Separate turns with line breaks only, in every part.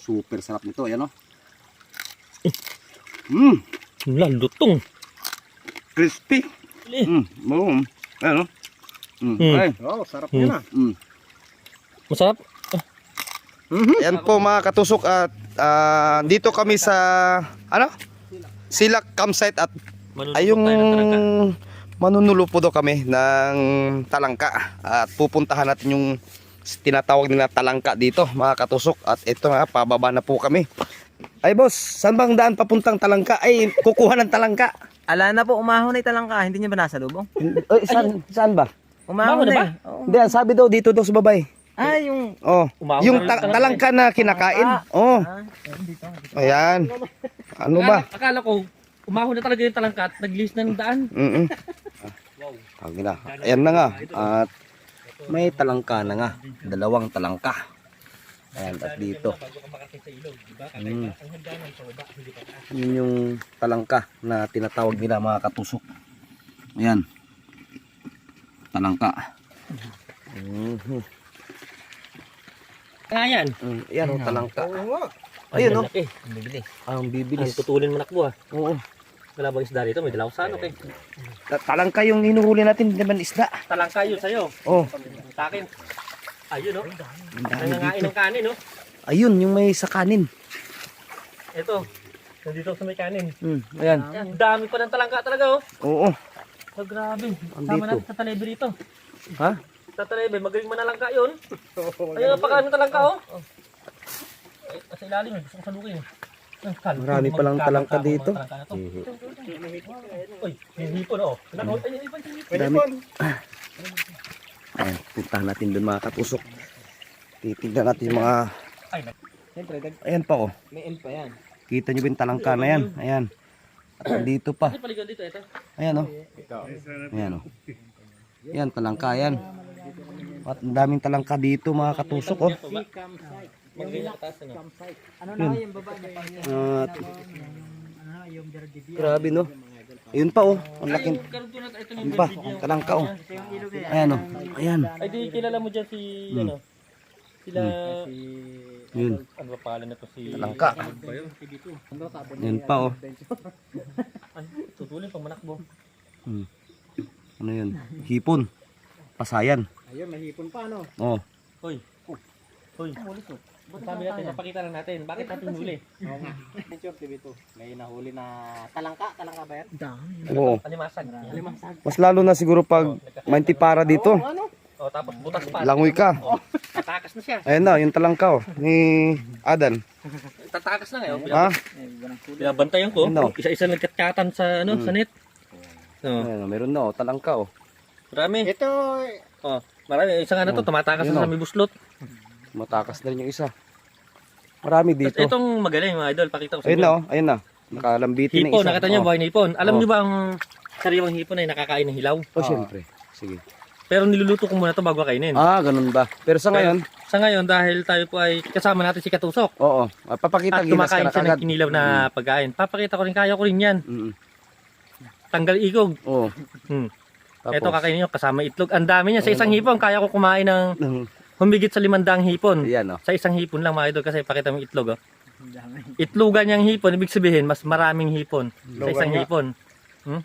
Super sarap nito. Ayan o. Mmm.
Lalutong.
Crispy. Mmm. Boom. Ayan o. Mm.
Mm.
Ay.
Oh, sarap
Mm.
yun ah.
Mm.
Masarap.
Ayan po mga katusok at ah, dito kami sa ano? Silak campsite at ay yung manunulo po daw kami ng talangka at pupuntahan natin yung tinatawag nila talangka dito mga katusok at ito nga pababa na po kami ay boss saan bang daan papuntang talangka ay kukuha ng talangka
Ala na po, umahon na talangka. Hindi niya ba nasa lubong?
ay, saan, saan ba
Umahon
na ba?
eh. Oo.
hindi sabi daw dito daw sa babay
Ah, yung...
oh
Umahon
yung ta-
talangka.
na kinakain oh
Ah,
ayan ano ba
Akala, akala ko, umahon na talaga yung talangka at nag-list na ng daan.
Mm Ang na. Ayan na nga. At may talangka na nga. Dalawang talangka. Ayan, at dito. Mm. Yun yung talangka na tinatawag nila mga katusok. Ayan. Talangka. Mhm.
Nga yan.
Mm, Ayan o, talangka.
Oo nga.
Ayun o.
Eh, ang bibili.
Ang bibilis.
tutulin mo nakbo ah.
Oo.
Wala bang isda dito? May dalaw sa ano kay.
Ta- Talangka yung hinuhuli natin, hindi naman isda.
Talangka yun sa'yo.
Oh,
Sa akin. Ayun oh.
ang dami
Nangangain
dito.
ng kanin oh.
Ayun, yung may sa kanin.
Ito. Nandito sa may kanin.
Mm, ayan.
Ang dami pa ng talangka talaga oh.
Oo.
Oh, grabe. Sama natin sa talebe rito.
Ha?
Sa talebe, magaling manalangka yun. Ayun, napakalaking talangka oh. Ay, sa ilalim eh. Gusto ko salukin eh.
Marami palang talangka dito.
mga talangka na to. Uy, yung hipon oh. Nako, ay, yung hipon.
Dami. Ayan, puntahan natin doon mga katusok. Titignan natin yung mga... Ayan pa oh.
may end pa yan.
Kita nyo ba yung talangka na yan? Ayan. At dito pa. Ayan oh. Ayan oh. Ayan, talangka yan. At ang daming talangka dito mga katusok oh.
Ano?
Ano na yung baba niya
At
ano
grabe no. Ayun pa oh. Ang
ito
Ayun pa, talangka oh. Ayan oh. Ayan.
Ay, di kilala mo dyan si, ano? Sila,
Yun.
ano ba pangalan na to si...
Talangka.
Ba yun?
Ayan pa oh.
Ay, tutulin pang manakbo.
Hmm. Ano yun? Hipon. Pasayan.
Ayun, may hipon pa ano.
Oh.
Hoy. Hoy. Sabi natin, napakita lang natin. Bakit natin huli?
Oo nga. Picture TV to. May nahuli na talangka. Talangka ba yan?
Oo.
Alimasag.
Mas lalo na siguro pag mainti para dito.
Ano?
O, tapos butas pa.
Langoy ka.
Tatakas na siya.
Ayun na, yung talangka oh, ni Adan.
Tatakas na ngayon.
Ha?
Binabantayan ko.
Ano?
Isa-isa nagkatkatan sa, ano, sa net. No.
Ayun, meron na oh, talangka oh.
Marami.
Ito,
Oh, marami. Isa nga na to, tumatakas
Yun,
na
oh.
sa may buslot.
Matakas na rin yung isa. Marami dito.
itong magaling mga idol, pakita ko sa
Ayun na oh, ayun na. Nakalambitin ng
Hipon,
isa.
nakita niyo
oh.
buhay na hipon. Alam
Oh.
niyo ba ang sariwang hipon ay nakakain ng hilaw?
Oh, syempre. Sige.
Pero niluluto ko muna to bago kainin.
Ah, ganun ba? Pero sa ngayon,
Sa ngayon, dahil tayo po ay kasama natin si Katusok
oo. Ah, Papakita
at
ginas ka
kumakain
na
siya ng
kagad.
kinilaw na pagkain. Papakita ko rin, kaya ko rin yan.
Mm.
Tanggal igog.
Oo.
Hmm.
Tapos,
Ito kakainin nyo, kasama itlog. Ang dami niya. Sa isang hipon, kaya ko kumain ng
Mm.
Humigit sa limandang hipon.
Ayan oh.
Sa isang hipon lang mga idol kasi pakita mo yung itlog. Oh. Itlogan niyang hipon, ibig sabihin mas maraming hipon sa
Itlogan
isang
nga.
hipon. Hmm?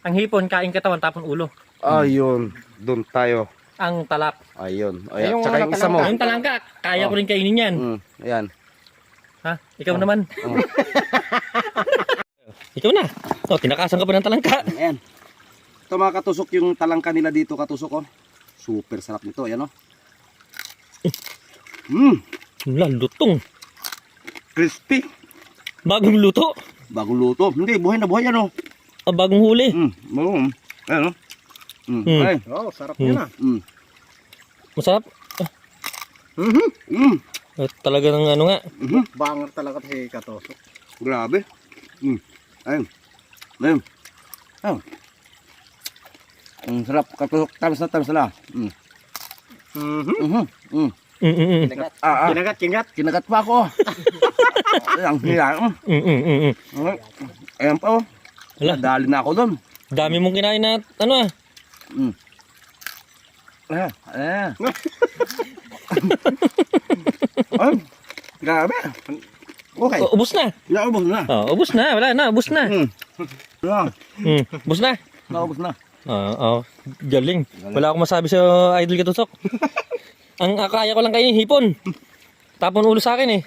Ang hipon, kain katawan tapon ulo.
Ayun. Doon tayo.
Ang talap.
Ayun.
Ay,
Ayun.
yung
Tsaka yung isa mo.
Yung talangka, kaya ko rin kainin yan.
Mm. Ayan.
Ha? Ikaw naman.
Oh.
Ikaw na. Oh, tinakasan ka pa ng talangka.
Ayan. Ito mga katusok yung talangka nila dito katusok oh. Super sarap nito. Ayan oh. Mmm.
Lalutong.
Crispy.
Bagong luto.
Bagong luto. Hindi, buhay na buhay yan oh.
Ah, bagong huli.
Mm. Boom. Ayan oh. Mm.
Mm.
Ay.
oh, sarap
Hmm.
yun ah.
Mm.
Masarap.
Mhm.
Mm.
Eh, talaga ng ano nga.
Mhm.
Banger talaga si Katosok.
Grabe. Mm. Ayun. Ayun. Ayun. Ang sarap katusok. Tamis na tamis na. Mm.
Mhm.
Mhm. Mm.
Mm-mm.
Kinagat.
Ah, ah.
Kinagat, kinagat.
Kinagat pa ako. Ang
hila.
Mm-mm. Ayan pa oh.
Hala.
Dali na ako doon.
Dami mong kinain na ano ah.
Mm. Eh, eh. Ay, grabe. Okay.
O, ubus na.
Ya, ubus na.
Oh, ubus na. Wala na, ubus na.
Mm. Yeah.
Mm. Ubus na.
Naubos na.
Oo, oh, oh. galing. galing. Wala akong masabi sa idol katutok. Ang akaya ko lang kayo yung hipon. Tapon ulo sa akin eh.